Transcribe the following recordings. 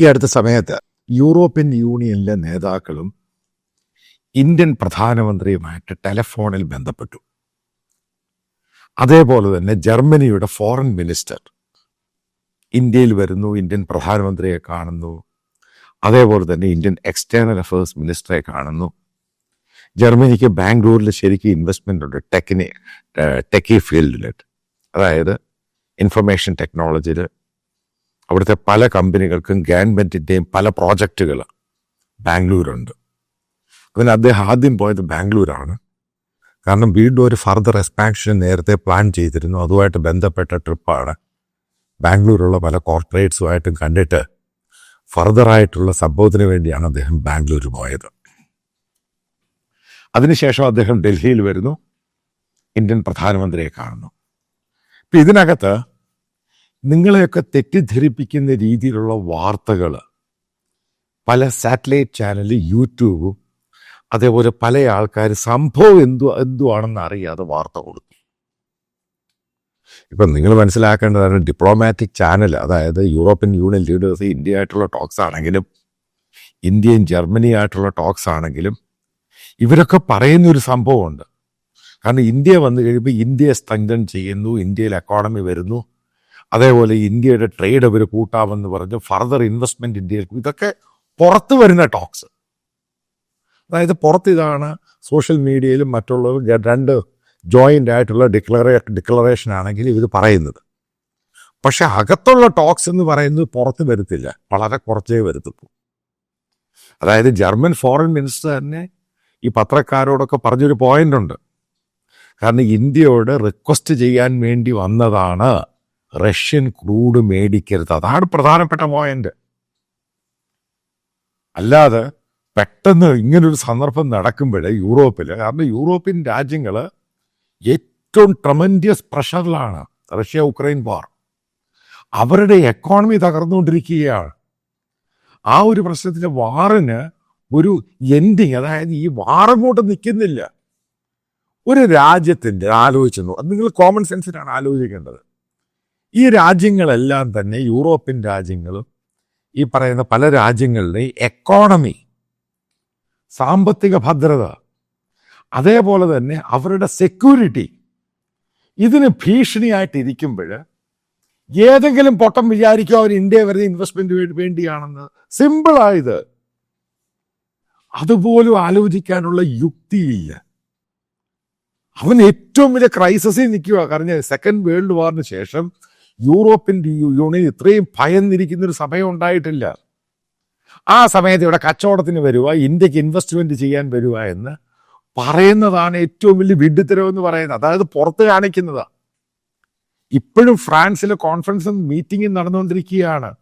ഈ അടുത്ത സമയത്ത് യൂറോപ്യൻ യൂണിയനിലെ നേതാക്കളും ഇന്ത്യൻ പ്രധാനമന്ത്രിയുമായിട്ട് ടെലഫോണിൽ ബന്ധപ്പെട്ടു. അതേപോലെ തന്നെ ജർമ്മനിയുടെ ഫോറിൻ മിനിസ്റ്റർ ഇന്ത്യയിൽ വരുന്നു ഇന്ത്യൻ പ്രധാനമന്ത്രിയെ കാണുന്നു. അതേപോലെ തന്നെ ഇന്ത്യൻ എക്സ്റ്റേണൽ അഫയേഴ്സ് മിനിസ്റ്ററെ കാണുന്നു. ജർമ്മനിക്ക് ബാംഗ്ലൂരിൽ ശരിക്കും ഇൻവെസ്റ്റ്മെന്റ് ഉണ്ട് ടെക്നി ടെക്കി ഫീൽഡിൽ അതായത് ഇൻഫർമേഷൻ ടെക്നോളജിയിൽ അവിടുത്തെ പല കമ്പനികൾക്കും ഗവൺമെന്റിന്റെയും പല പ്രോജക്റ്റുകൾ ബാംഗ്ലൂരുണ്ട്. അതിന് അദ്ദേഹം ആദ്യം പോയത് ബാംഗ്ലൂരാണ്. കാരണം വീണ്ടും ഒരു ഫർദർ എക്സ്പാൻഷൻ നേരത്തെ പ്ലാൻ ചെയ്തിരുന്നു. അതുമായിട്ട് ബന്ധപ്പെട്ട ട്രിപ്പാണ്. ബാംഗ്ലൂരുള്ള പല കോർപ്പറേറ്റ്സുമായിട്ടും കണ്ടിട്ട് ഫർദറായിട്ടുള്ള സംഭവത്തിന് വേണ്ടിയാണ് അദ്ദേഹം ബാംഗ്ലൂർ പോയത്. അതിനുശേഷം അദ്ദേഹം ഡൽഹിയിൽ വരുന്നു. ഇന്ത്യൻ പ്രധാനമന്ത്രിയെ കാണുന്നു. ഇപ്പം ഇതിനകത്ത് നിങ്ങളെയൊക്കെ തെറ്റിദ്ധരിപ്പിക്കുന്ന രീതിയിലുള്ള വാർത്തകൾ പല സാറ്റലൈറ്റ് ചാനൽ യൂട്യൂബും അതേപോലെ പല ആൾക്കാർ സംഭവം എന്തു എന്തുവാണെന്ന് അറിയാതെ വാർത്ത കൊടുത്തു ഇപ്പം നിങ്ങൾ മനസ്സിലാക്കേണ്ടതാണ് ഡിപ്ലോമാറ്റിക് ചാനൽ അതായത് യൂറോപ്യൻ യൂണിയൻ ലീഡേഴ്സ് ഇന്ത്യ ആയിട്ടുള്ള ടോക്സ് ആണെങ്കിലും ഇന്ത്യയും ജർമ്മനി ആയിട്ടുള്ള ടോക്സ് ആണെങ്കിലും ഇവരൊക്കെ പറയുന്ന ഒരു സംഭവമുണ്ട്. കാരണം ഇന്ത്യ വന്നു കഴിയുമ്പോൾ ഇന്ത്യയെ സ്ട്രെങ്തൻ ചെയ്യുന്നു ഇന്ത്യയിൽ എക്കോണമി വരുന്നു അതേപോലെ ഇന്ത്യയുടെ ട്രേഡ് അവർ കൂട്ടാമെന്ന് പറഞ്ഞ് ഫർദർ ഇൻവെസ്റ്റ്മെന്റ് ഇന്ത്യയിൽ ഇതൊക്കെ പുറത്ത് വരുന്ന ടോക്സ് അതായത് പുറത്ത് ഇതാണ് സോഷ്യൽ മീഡിയയിലും മറ്റുള്ളവർ ര- രണ്ട് ജോയിന്റ് ആയിട്ടുള്ള ഡിക്ലറേ ഡിക്ലറേഷൻ ആണെങ്കിൽ ഇത് പറയുന്നത്. പക്ഷെ അകത്തുള്ള ടോക്സ് എന്ന് പറയുന്നത് പുറത്ത് വരുത്തില്ല. വളരെ കുറച്ചേ വരുത്തുള്ളൂ. അതായത് ജർമ്മൻ ഫോറിൻ മിനിസ്റ്റർ തന്നെ ഈ പത്രക്കാരോടൊക്കെ പറഞ്ഞൊരു പോയിന്റ് ഉണ്ട്. കാരണം ഇന്ത്യയോട് റിക്വസ്റ്റ് ചെയ്യാൻ വേണ്ടി വന്നതാണ് റഷ്യൻ ക്രൂഡ് മേടിക്കരുത്. അതാണ് പ്രധാനപ്പെട്ട പോയിന്റ് അല്ലാതെ പെട്ടെന്ന് ഇങ്ങനൊരു സന്ദർഭം നടക്കുമ്പോൾ യൂറോപ്പിൽ കാരണം യൂറോപ്യൻ രാജ്യങ്ങൾ ഏറ്റവും ട്രമൻഡിയസ് പ്രഷറിലാണ് റഷ്യ ഉക്രൈൻ വാർ അവരുടെ എക്കോണമി തകർന്നുകൊണ്ടിരിക്കുകയാണ്. ആ ഒരു പ്രശ്നത്തിലെ വാറിന് ഒരു എൻഡിങ് അതായത് ഈ വാറങ്ങോട്ട് നിൽക്കുന്നില്ല ഒരു രാജ്യത്തിന്റെ ആലോചിച്ചു അത് നിങ്ങൾ കോമൺ സെൻസിനാണ് ആലോചിക്കേണ്ടത്. ഈ രാജ്യങ്ങളെല്ലാം തന്നെ യൂറോപ്യൻ രാജ്യങ്ങളും ഈ പറയുന്ന പല രാജ്യങ്ങളുടെ എക്കോണമി സാമ്പത്തിക ഭദ്രത അതേപോലെ തന്നെ അവരുടെ സെക്യൂരിറ്റി ഇതിന് ഭീഷണിയായിട്ടിരിക്കുമ്പോൾ ഏതെങ്കിലും പൊട്ടം വിചാരിക്കും അവർ ഇന്ത്യ വരെ ഇൻവെസ്റ്റ്മെന്റ് വേണ്ടിയാണെന്ന്. സിമ്പിളായത് അതുപോലും ആലോചിക്കാനുള്ള യുക്തിയില്ല. അവൻ ഏറ്റവും വലിയ ക്രൈസിസിൽ നിൽക്കുക കാരണം സെക്കൻഡ് വേൾഡ് വാറിന് ശേഷം യൂറോപ്യൻ യൂണിയൻ ഇത്രയും ഭയന്നിരിക്കുന്ന ഒരു സമയം ഉണ്ടായിട്ടില്ല. ആ സമയത്ത് ഇവിടെ കച്ചവടത്തിന് വരുക ഇന്ത്യയ്ക്ക് ഇൻവെസ്റ്റ്മെന്റ് ചെയ്യാൻ വരുക എന്ന് പറയുന്നതാണ് ഏറ്റവും വലിയ വിഡ്ഢിത്തരമെന്ന് പറയുന്നത്. അതായത് പുറത്ത് കാണിക്കുന്നതാണ് ഇപ്പോഴും ഫ്രാൻസിലെ കോൺഫറൻസും മീറ്റിംഗും നടന്നുകൊണ്ടിരിക്കുകയാണ്.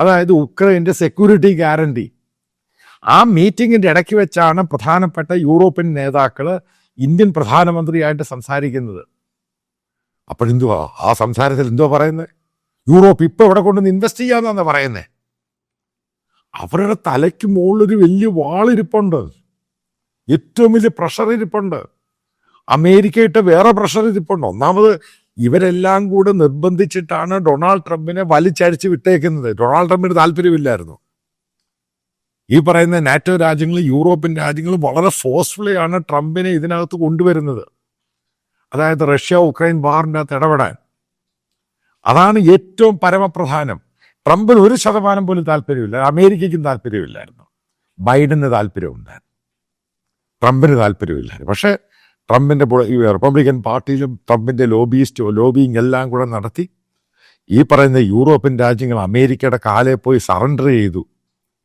അതായത് ഉക്രൈന്റെ സെക്യൂരിറ്റി ഗ്യാരണ്ടി ആ മീറ്റിങ്ങിന്റെ ഇടയ്ക്ക് വെച്ചാണ് പ്രധാനപ്പെട്ട യൂറോപ്യൻ നേതാക്കൾ ഇന്ത്യൻ പ്രധാനമന്ത്രിയായിട്ട് സംസാരിക്കുന്നത്. അപ്പോഴെന്തുവാ? ആ സംസാരത്തിൽ എന്തുവാ പറയുന്നത് യൂറോപ്പ് ഇപ്പോൾ ഇവിടെ കൊണ്ടുവന്ന് ഇൻവെസ്റ്റ് ചെയ്യാമെന്നാണ് പറയുന്നത് അവരുടെ തലയ്ക്ക് മുകളിലൊരു വലിയ വാളിരിപ്പുണ്ട് ഏറ്റവും വലിയ പ്രഷർ ഇരിപ്പുണ്ട്. അമേരിക്കയിട്ട് വേറെ പ്രഷർ ഇരിപ്പുണ്ട്. ഒന്നാമത് ഇവരെല്ലാം കൂടെ നിർബന്ധിച്ചിട്ടാണ് ഡൊണാൾഡ് ട്രംപിനെ വലിച്ചടിച്ച് വിട്ടേക്കുന്നത്. ഡൊണാൾഡ് ട്രംപിന് താല്പര്യമില്ലായിരുന്നു. ഈ പറയുന്ന നാറ്റോ രാജ്യങ്ങൾ യൂറോപ്യൻ രാജ്യങ്ങൾ വളരെ ഫോഴ്സ്ഫുള്ളി ആണ് ട്രംപിനെ ഇതിനകത്ത് കൊണ്ടുവരുന്നത്. അതായത് റഷ്യ ഉക്രൈൻ വാറിന്റെ അകത്ത് ഇടപെടാൻ. അതാണ് ഏറ്റവും പരമപ്രധാനം. ട്രംപിന് ഒരു ശതമാനം പോലും താല്പര്യമില്ല അമേരിക്കയ്ക്കും താല്പര്യമില്ലായിരുന്നു. ബൈഡന് താല്പര്യമുണ്ടായിരുന്നു. ട്രംപിന് താല്പര്യമില്ലായിരുന്നു. പക്ഷേ ട്രംപിന്റെ റിപ്പബ്ലിക്കൻ പാർട്ടിയിലും ട്രംപിന്റെ ലോബിയിസ്റ്റോ ലോബിയിങ് എല്ലാം കൂടെ നടത്തി ഈ പറയുന്ന യൂറോപ്യൻ രാജ്യങ്ങൾ അമേരിക്കയുടെ കാലെ പോയി സറണ്ടർ ചെയ്തു.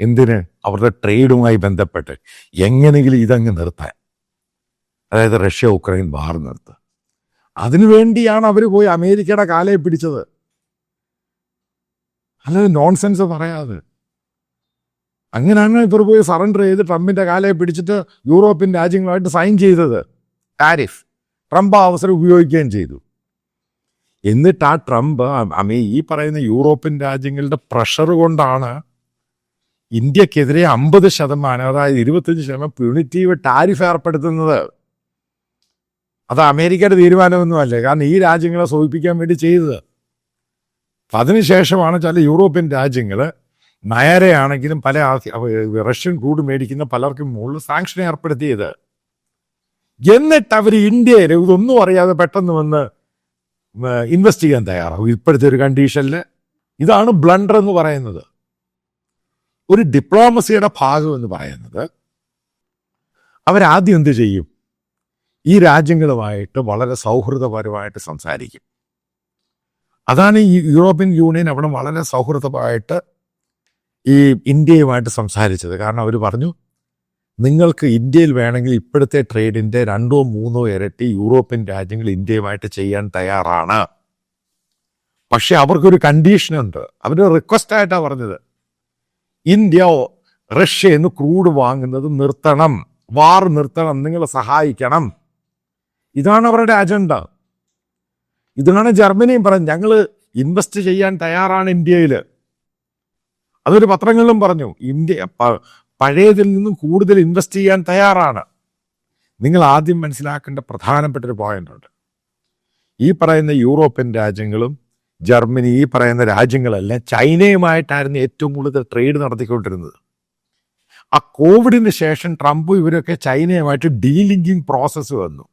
എന്തിന്? അവരുടെ ട്രേഡുമായി ബന്ധപ്പെട്ട്. എങ്ങനെയെങ്കിലും ഇതങ്ങ് നിർത്താൻ. അതായത് റഷ്യ ഉക്രൈൻ വാർ നിർത്തുക. അതിനുവേണ്ടിയാണ് അവർ പോയി അമേരിക്കയുടെ കാലയെ പിടിച്ചത്. അല്ലാതെ നോൺസെൻസ് പറയാതെ. അങ്ങനെയാണ് ഇവർ പോയി സറണ്ടർ ചെയ്ത് ട്രംപിന്റെ കാലയെ പിടിച്ചിട്ട് യൂറോപ്യൻ രാജ്യങ്ങളുമായിട്ട് സൈൻ ചെയ്തത്. ടാരിഫ് ട്രംപ് ആ അവസരം ഉപയോഗിക്കുകയും ചെയ്തു. എന്നിട്ട് ആ ട്രംപ് അമേ ഈ പറയുന്ന യൂറോപ്യൻ രാജ്യങ്ങളുടെ പ്രഷർ കൊണ്ടാണ് ഇന്ത്യക്കെതിരെ അമ്പത് ശതമാനം അതായത് ഇരുപത്തഞ്ച് ശതമാനം പ്യൂണിറ്റീവ് ടാരിഫ് ഏർപ്പെടുത്തുന്നത്. അത് അമേരിക്കയുടെ തീരുമാനമൊന്നുമല്ല. കാരണം ഈ രാജ്യങ്ങളെ സൂചിപ്പിക്കാൻ വേണ്ടി ചെയ്തത്. അപ്പം അതിനുശേഷമാണ് ചില യൂറോപ്യൻ രാജ്യങ്ങൾ നയരയാണെങ്കിലും പല റഷ്യൻ ക്രൂഡ് മേടിക്കുന്ന പലർക്കും മുകളിൽ സാങ്ഷൻ ഏർപ്പെടുത്തിയത്. എന്നിട്ട് അവർ ഇന്ത്യയിൽ ഇതൊന്നും അറിയാതെ പെട്ടെന്ന് വന്ന് ഇൻവെസ്റ്റ് ചെയ്യാൻ തയ്യാറാവും ഇപ്പോഴത്തെ ഒരു കണ്ടീഷനിൽ ഇതാണ് ബ്ലണ്ടർ എന്ന് പറയുന്നത്. ഒരു ഡിപ്ലോമസിയുടെ ഭാഗം എന്ന് പറയുന്നത്. അവരാദ്യം എന്ത് ചെയ്യും? ഈ രാജ്യങ്ങളുമായിട്ട് വളരെ സൗഹൃദപരമായിട്ട് സംസാരിക്കും. അതാണ് ഈ യൂറോപ്യൻ യൂണിയൻ അവിടെ വളരെ സൗഹൃദമായിട്ട് ഈ ഇന്ത്യയുമായിട്ട് സംസാരിച്ചത്. കാരണം അവർ പറഞ്ഞു നിങ്ങൾക്ക് ഇന്ത്യയിൽ വേണമെങ്കിൽ ഇപ്പോഴത്തെ ട്രേഡിന്റെ രണ്ടോ മൂന്നോ ഇരട്ടി യൂറോപ്യൻ രാജ്യങ്ങൾ ഇന്ത്യയുമായിട്ട് ചെയ്യാൻ തയ്യാറാണ്. പക്ഷെ അവർക്കൊരു കണ്ടീഷനുണ്ട്. അവർ റിക്വസ്റ്റ് ആയിട്ടാണ് പറഞ്ഞത്. ഇന്ത്യ റഷ്യയിൽ നിന്ന് ക്രൂഡ് വാങ്ങുന്നത് നിർത്തണം. വാർ നിർത്തണം. നിങ്ങൾ സഹായിക്കണം. ഇതാണ് അവരുടെ അജണ്ട ഇതാണ് ജർമ്മനിയും പറഞ്ഞത് ഞങ്ങൾ ഇൻവെസ്റ്റ് ചെയ്യാൻ തയ്യാറാണ് ഇന്ത്യയിൽ അതൊരു പത്രങ്ങളിലും പറഞ്ഞു ഇന്ത്യ പഴയതിൽ നിന്നും കൂടുതൽ ഇൻവെസ്റ്റ് ചെയ്യാൻ തയ്യാറാണ്. നിങ്ങൾ ആദ്യം മനസ്സിലാക്കേണ്ട പ്രധാനപ്പെട്ട ഒരു പോയിന്റ് ഉണ്ട്. ഈ പറയുന്ന യൂറോപ്യൻ രാജ്യങ്ങളും ജർമ്മനി ഈ പറയുന്ന രാജ്യങ്ങളെല്ലാം ചൈനയുമായിട്ടായിരുന്നു ഏറ്റവും കൂടുതൽ ട്രേഡ് നടത്തിക്കൊണ്ടിരുന്നത്. ആ കോവിഡിന് ശേഷം ട്രംപ് ഇവരൊക്കെ ചൈനയുമായിട്ട് ഡീലിങ്കിങ് പ്രോസസ്സ് വന്നു.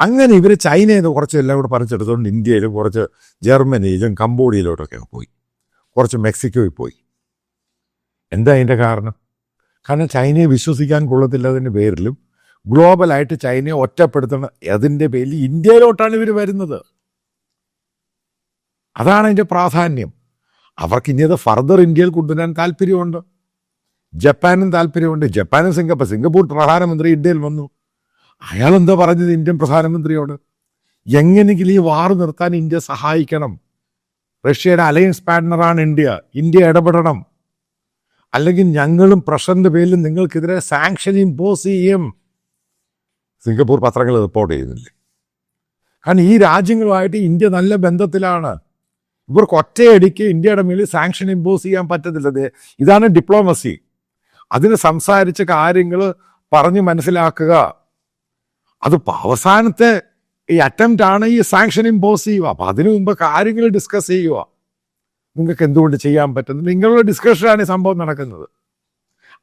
അങ്ങനെ ഇവർ ചൈനയിൽ നിന്ന് കുറച്ച് എല്ലാം കൂടെ പറിച്ചെടുത്തുകൊണ്ട് ഇന്ത്യയിലും കുറച്ച് ജർമ്മനിയിലും കംബോഡിയയിലോട്ടൊക്കെ പോയി. കുറച്ച് മെക്സിക്കോയിൽ പോയി. എന്താ അതിന്റെ കാരണം? കാരണം ചൈനയെ വിശ്വസിക്കാൻ കൊള്ളത്തില്ലതിന്റെ പേരിലും ഗ്ലോബലായിട്ട് ചൈനയെ ഒറ്റപ്പെടുത്തണം. അതിന്റെ പേരിൽ ഇന്ത്യയിലോട്ടാണ് ഇവർ വരുന്നത്. അതാണ് അതിന്റെ പ്രാധാന്യം. അവർക്ക് ഇനി അത് ഫർദർ ഇന്ത്യയിൽ കൊണ്ടുവരാൻ താല്പര്യമുണ്ട്. ജപ്പാനും താല്പര്യമുണ്ട്. ജപ്പാനും സിംഗപ്പൂർ. സിംഗപ്പൂർ പ്രധാനമന്ത്രി ഇന്ത്യയിൽ വന്നു. അയാൾ എന്താ പറഞ്ഞത് ഇന്ത്യൻ പ്രധാനമന്ത്രിയോട്? എങ്ങനെയെങ്കിലും ഈ വാർ നിർത്താൻ ഇന്ത്യ സഹായിക്കണം. റഷ്യയുടെ അലയൻസ് പാർട്ട്ണറാണ് ഇന്ത്യ. ഇന്ത്യ ഇടപെടണം. അല്ലെങ്കിൽ ഞങ്ങളും പ്രഷറിന്റെ പേരിൽ നിങ്ങൾക്കെതിരെ സാങ്ഷൻ ഇമ്പോസ് ചെയ്യും. സിംഗപ്പൂർ പത്രങ്ങൾ റിപ്പോർട്ട് ചെയ്യുന്നില്ലേ? കാരണം ഈ രാജ്യങ്ങളുമായിട്ട് ഇന്ത്യ നല്ല ബന്ധത്തിലാണ്. ഇവർക്ക് ഒറ്റയടിക്ക് ഇന്ത്യയുടെ മേലിൽ സാങ്ഷൻ ഇമ്പോസ് ചെയ്യാൻ പറ്റത്തില്ല. ഇതാണ് ഡിപ്ലോമസി അതിന് സംസാരിച്ച കാര്യങ്ങൾ പറഞ്ഞ് മനസ്സിലാക്കുക. അത് പ- അവസാനത്തെ ഈ അറ്റംപ്റ്റ് ആണ് ഈ സാങ്ഷൻ ഇമ്പോസ് ചെയ്യുക. അപ്പൊ അതിനു മുമ്പ് കാര്യങ്ങൾ ഡിസ്കസ് ചെയ്യുക. നിങ്ങൾക്ക് എന്തുകൊണ്ട് ചെയ്യാൻ പറ്റുന്നത്? നിങ്ങളുടെ ഡിസ്കഷനാണ് ഈ സംഭവം നടക്കുന്നത്.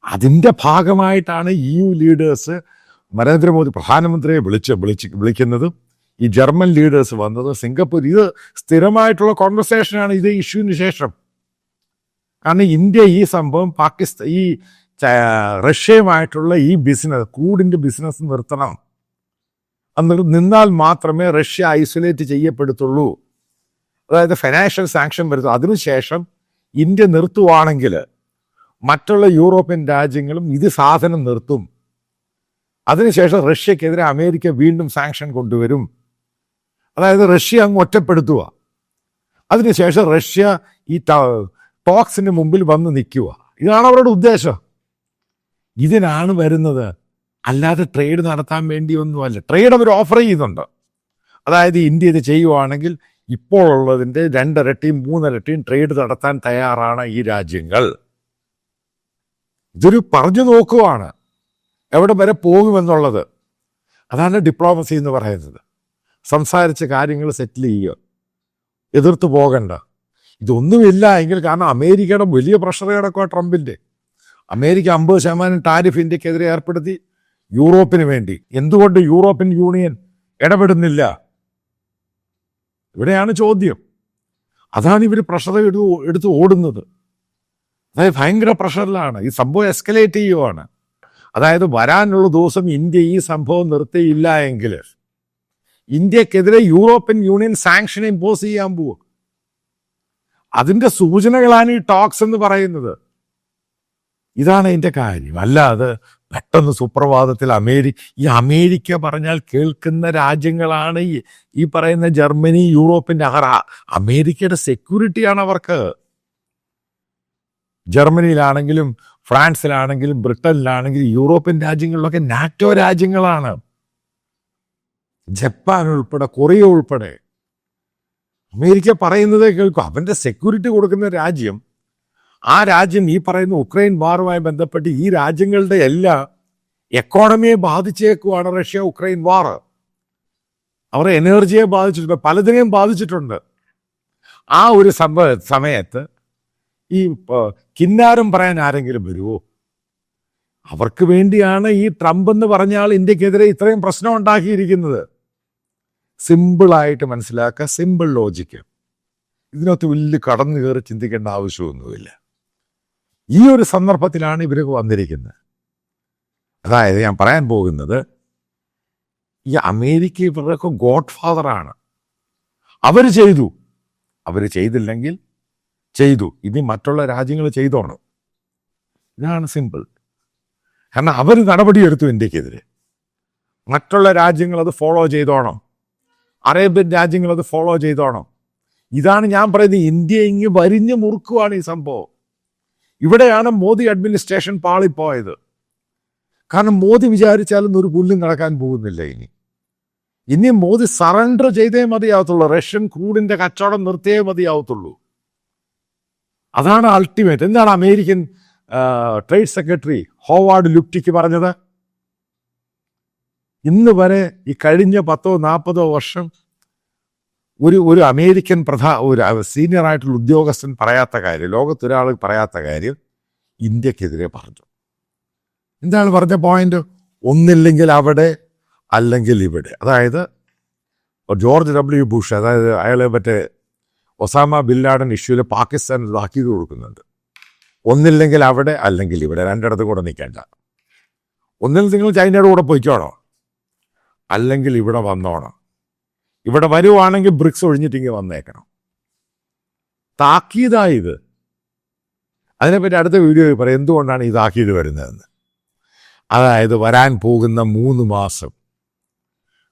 അതിന്റെ ഭാഗമായിട്ടാണ് ഇ യു ലീഡേഴ്സ് നരേന്ദ്രമോദി പ്രധാനമന്ത്രിയെ വിളിച്ച് വിളിച്ച് വിളിക്കുന്നതും. ഈ ജർമ്മൻ ലീഡേഴ്സ് വന്നത് സിംഗപ്പൂർ. ഇത് സ്ഥിരമായിട്ടുള്ള കോൺവെർസേഷനാണ് ഇത് ഇഷ്യൂവിന് ശേഷം. കാരണം ഇന്ത്യ ഈ സംഭവം പാകിസ്ഥാൻ ഈ റഷ്യയുമായിട്ടുള്ള ഈ ബിസിനസ് കൂടിന്റെ ബിസിനസ് നിർത്തണം. എന്നിട്ട് നിന്നാൽ മാത്രമേ റഷ്യ ഐസൊലേറ്റ് ചെയ്യപ്പെടുത്തുള്ളൂ. അതായത് ഫിനാൻഷ്യൽ സാങ്ഷൻ വരുത്തും. അതിനുശേഷം ഇന്ത്യ നിർത്തുവാണെങ്കിൽ മറ്റുള്ള യൂറോപ്യൻ രാജ്യങ്ങളും ഇത് സാധനം നിർത്തും. അതിനുശേഷം റഷ്യക്കെതിരെ അമേരിക്ക വീണ്ടും സാങ്ഷൻ കൊണ്ടുവരും. അതായത് റഷ്യ അങ്ങ് ഒറ്റപ്പെടുത്തുക. അതിനുശേഷം റഷ്യ ഈ ടോക്സിന് മുമ്പിൽ വന്ന് നിൽക്കുക. ഇതാണ് അവരുടെ ഉദ്ദേശം. ഇതിനാണ് വരുന്നത്. അല്ലാതെ ട്രേഡ് നടത്താൻ വേണ്ടിയൊന്നുമല്ല. ട്രേഡ് അവർ ഓഫർ ചെയ്യുന്നുണ്ട്. അതായത് ഇന്ത്യ ഇത് ചെയ്യുവാണെങ്കിൽ ഇപ്പോഴുള്ളതിന്റെ രണ്ടിരട്ടിയും മൂന്നിരട്ടിയും ട്രേഡ് നടത്താൻ തയ്യാറാണ് ഈ രാജ്യങ്ങൾ. ഇതൊരു പറഞ്ഞു നോക്കുവാണ്. എവിടെ വരെ പോകുമെന്നുള്ളത്. അതാണ് ഡിപ്ലോമസി എന്ന് പറയുന്നത്. സംസാരിച്ച് കാര്യങ്ങൾ സെറ്റിൽ ചെയ്യുക. എതിർത്ത് പോകണ്ട. ഇതൊന്നുമില്ല എങ്കിൽ കാരണം അമേരിക്കയുടെ വലിയ പ്രഷർ കിടക്കുക ട്രംപിന്റെ അമേരിക്ക അമ്പത് ശതമാനം ടാരിഫ് ഇന്ത്യക്കെതിരെ ഏർപ്പെടുത്തി. യൂറോപ്പിന് വേണ്ടി. എന്തുകൊണ്ട് യൂറോപ്യൻ യൂണിയൻ ഇടപെടുന്നില്ല? ഇവിടെയാണ് ചോദ്യം. അതാണ് ഇവർ പ്രഷർ എടു എടുത്ത് ഓടുന്നത്. അതായത് ഭയങ്കര പ്രഷറിലാണ്. ഈ സംഭവം എസ്കലേറ്റ് ചെയ്യുവാണ്. അതായത് വരാനുള്ള ദിവസം ഇന്ത്യ ഈ സംഭവം നിർത്തിയില്ല എങ്കിൽ ഇന്ത്യക്കെതിരെ യൂറോപ്യൻ യൂണിയൻ സാങ്ഷൻ ഇമ്പോസ് ചെയ്യാൻ പോവും. അതിന്റെ സൂചനകളാണ് ഈ ടോക്സ് എന്ന് പറയുന്നത്. ഇതാണ് അതിന്റെ കാര്യം. അല്ലാതെ പെട്ടെന്ന് സുപ്രഭാതത്തിൽ അമേരിക്ക ഈ അമേരിക്ക പറഞ്ഞാൽ കേൾക്കുന്ന രാജ്യങ്ങളാണ് ഈ പറയുന്ന ജർമ്മനി യൂറോപ്പിന്റെ അവർ അമേരിക്കയുടെ സെക്യൂരിറ്റിയാണ് അവർക്ക്. ജർമ്മനിയിലാണെങ്കിലും ഫ്രാൻസിലാണെങ്കിലും ബ്രിട്ടനിലാണെങ്കിലും യൂറോപ്യൻ രാജ്യങ്ങളിലൊക്കെ നാറ്റോ രാജ്യങ്ങളാണ്. ജപ്പാൻ ഉൾപ്പെടെ കൊറിയ ഉൾപ്പെടെ. അമേരിക്ക പറയുന്നത് കേൾക്കും. അവന്റെ സെക്യൂരിറ്റി കൊടുക്കുന്ന രാജ്യം ആ രാജ്യം ഈ പറയുന്ന ഉക്രൈൻ വാറുമായി ബന്ധപ്പെട്ട് ഈ രാജ്യങ്ങളുടെ എല്ലാ എക്കോണമിയെ ബാധിച്ചേക്കുവാണ് റഷ്യ ഉക്രൈൻ വാർ. അവർ എനർജിയെ ബാധിച്ചിട്ടുണ്ട് പലതിനെയും ബാധിച്ചിട്ടുണ്ട്. ആ ഒരു സംഭവ സമയത്ത് ഈ കിന്നാരം പറയാൻ ആരെങ്കിലും വരുമോ അവർക്ക് വേണ്ടിയാണ് ഈ ട്രംപ് എന്ന് പറഞ്ഞാൽ ഇന്ത്യക്കെതിരെ ഇത്രയും പ്രശ്നം ഉണ്ടാക്കിയിരിക്കുന്നത്. സിമ്പിളായിട്ട് മനസ്സിലാക്കുക സിമ്പിൾ ലോജിക്ക് ഇതിനകത്ത് വലിയ കടന്നു കയറി ചിന്തിക്കേണ്ട ആവശ്യമൊന്നുമില്ല. ഈ ഒരു സന്ദർഭത്തിലാണ് ഇവരൊക്കെ വന്നിരിക്കുന്നത്. അതായത് ഞാൻ പറയാൻ പോകുന്നത് ഈ അമേരിക്ക ഇവരുടെയൊക്കെ ഗോഡ് ഫാദറാണ് അവർ ചെയ്തു. അവർ ചെയ്തില്ലെങ്കിൽ ചെയ്തു. ഇനി മറ്റുള്ള രാജ്യങ്ങൾ ചെയ്തോണം. ഇതാണ് സിമ്പിൾ. കാരണം അവർ നടപടിയെടുത്തു ഇന്ത്യക്കെതിരെ. മറ്റുള്ള രാജ്യങ്ങൾ അത് ഫോളോ ചെയ്തോണം. അറേബ്യൻ രാജ്യങ്ങൾ അത് ഫോളോ ചെയ്തോണം. ഇതാണ് ഞാൻ പറയുന്നത്. ഇന്ത്യ ഇങ്ങ് വരിഞ്ഞ് മുറുക്കുവാണ് ഈ സംഭവം. ഇവിടെയാണ് മോദി അഡ്മിനിസ്ട്രേഷൻ പാളിപ്പോയത്. കാരണം മോദി വിചാരിച്ചാലും ഒരു പുല്ലും നടക്കാൻ പോകുന്നില്ല ഇനി. ഇനി മോദി സറണ്ടർ ചെയ്തേ മതിയാവത്തുള്ളൂ. റഷ്യൻ ക്രൂഡിന്റെ കച്ചവടം നിർത്തിയേ മതിയാവത്തുള്ളൂ. അതാണ് അൾട്ടിമേറ്റ് എന്താണ് American trade secretary Howard Lutnick പറഞ്ഞത്? ഇന്ന് വരെ ഈ കഴിഞ്ഞ പത്തോ നാൽപ്പതോ വർഷം ഒരു ഒരു അമേരിക്കൻ പ്രധാ ഒരു സീനിയർ ആയിട്ടുള്ള ഉദ്യോഗസ്ഥൻ പറയാത്ത കാര്യം ലോകത്തൊരാൾ പറയാത്ത കാര്യം ഇന്ത്യക്കെതിരെ പറഞ്ഞു. എന്താണ് പറഞ്ഞ പോയിന്റ് ഒന്നില്ലെങ്കിൽ അവിടെ അല്ലെങ്കിൽ ഇവിടെ. അതായത് ജോർജ് ഡബ്ല്യു ബുഷ് അതായത് അയാളെ മറ്റേ ഒസാമ ബിൻ ലാഡൻ ഇഷ്യൂവിൽ പാകിസ്ഥാൻ താക്കീത് കൊടുക്കുന്നുണ്ട്. ഒന്നില്ലെങ്കിൽ അവിടെ അല്ലെങ്കിൽ ഇവിടെ. രണ്ടിടത്തും കൂടെ നിൽക്കേണ്ട. ഒന്നിൽ നിങ്ങൾ ചൈനയുടെ കൂടെ പോയിക്കോണോ? അല്ലെങ്കിൽ ഇവിടെ വന്നോണം. ഇവിടെ വരുവാണെങ്കിൽ ബ്രിക്സ് ഒഴിഞ്ഞിട്ടിങ്ങി വന്നേക്കണം. താക്കീതാ ഇത്. അതിനെപ്പറ്റി അടുത്ത വീഡിയോയിൽ പറയാം എന്തുകൊണ്ടാണ് ഈ താക്കീത് വരുന്നതെന്ന്? അതായത് വരാൻ പോകുന്ന മൂന്ന് മാസം.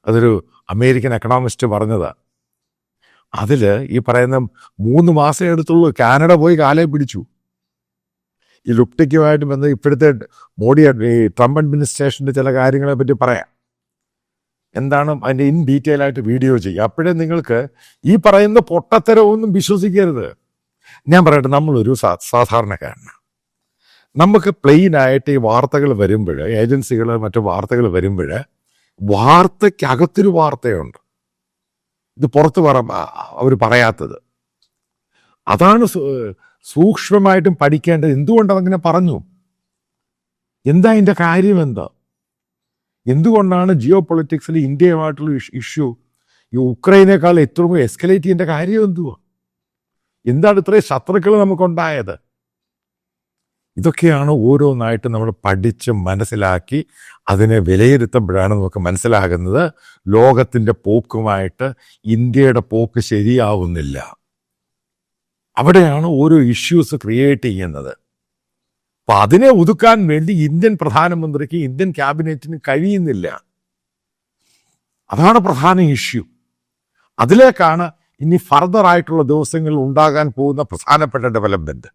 അതൊരു അമേരിക്കൻ എക്കണോമിസ്റ്റ് പറഞ്ഞതാ. അതിൽ ഈ പറയുന്ന മൂന്ന് മാസം എടുത്തുള്ളൂ. കാനഡ പോയി കാലേ പിടിച്ചു. ഈ ലുപ്റ്റിക്കുമായിട്ട് ബന്ധം ഇപ്പോഴത്തെ മോഡി ഈ ട്രംപ് അഡ്മിനിസ്ട്രേഷന്റെ ചില കാര്യങ്ങളെ പറ്റി പറയാം. എന്താണ് അതിന്റെ ഇൻ ഡീറ്റെയിൽ ആയിട്ട് വീഡിയോ ചെയ്യുക. അപ്പോഴേ നിങ്ങൾക്ക് ഈ പറയുന്ന പൊട്ടത്തരമൊന്നും വിശ്വസിക്കരുത്. ഞാൻ പറയട്ടെ നമ്മളൊരു സാധാരണക്കാരനാണ് നമുക്ക് പ്ലെയിനായിട്ട് ഈ വാർത്തകൾ വരുമ്പോൾ ഏജൻസികൾ മറ്റു വാർത്തകൾ വരുമ്പോൾ വാർത്തയ്ക്കകത്തൊരു വാർത്തയുണ്ട്. ഇത് പുറത്ത് പറ അവർ പറയാത്തത്. അതാണ് സൂക്ഷ്മമായിട്ടും പഠിക്കേണ്ടത്. എന്തുകൊണ്ട് അതങ്ങനെ പറഞ്ഞു? എന്താ അതിന്റെ കാര്യം എന്താ? എന്തുകൊണ്ടാണ് ജിയോ പൊളിറ്റിക്സിൽ ഇന്ത്യയുമായിട്ടുള്ള ഇഷ്യൂ? ഈ ഉക്രൈനേക്കാൾ എത്രയും എസ്കലേറ്റ് ചെയ്യേണ്ട കാര്യം എന്തുവാ? എന്താണ് ഇത്രയും ശത്രുക്കൾ നമുക്കുണ്ടായത്? ഇതൊക്കെയാണ് ഓരോന്നായിട്ട് നമ്മൾ പഠിച്ച് മനസ്സിലാക്കി അതിനെ വിലയിരുത്തുമ്പോഴാണ് നമുക്ക് മനസ്സിലാകുന്നത് ലോകത്തിന്റെ പോക്കുമായിട്ട് ഇന്ത്യയുടെ പോക്ക് ശരിയാവുന്നില്ല. അവിടെയാണ് ഓരോ ഇഷ്യൂസ് ക്രിയേറ്റ് ചെയ്യുന്നത്. അപ്പൊ അതിനെ ഒതുക്കാൻ വേണ്ടി ഇന്ത്യൻ പ്രധാനമന്ത്രിക്ക് ഇന്ത്യൻ ക്യാബിനറ്റിന് കഴിയുന്നില്ല. അതാണ് പ്രധാന ഇഷ്യൂ. അതിലേക്കാണ് ഇനി ഫർദർ ആയിട്ടുള്ള ദിവസങ്ങളിൽ ഉണ്ടാകാൻ പോകുന്ന പ്രധാനപ്പെട്ട ഡെവലപ്മെന്റ്.